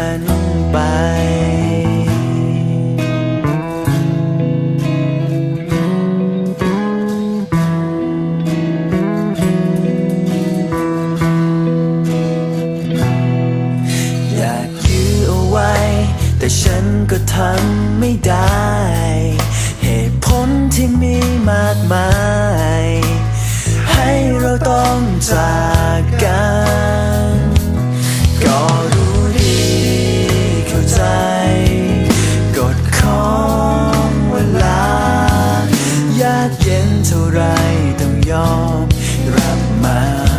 ันไป อยากยื้อเอาไว้ แต่ฉันก็ทำไม่ได้ เหตุผลที่มีมากมายากเย็นเท่าไรต้องยอมรับมา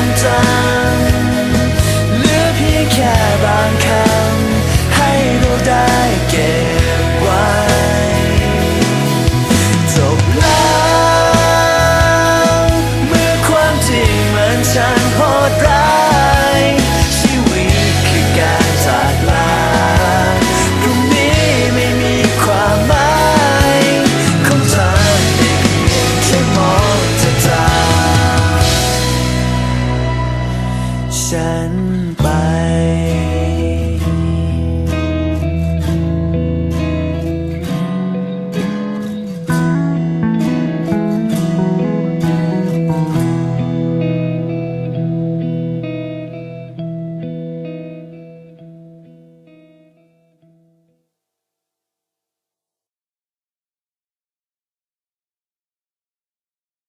า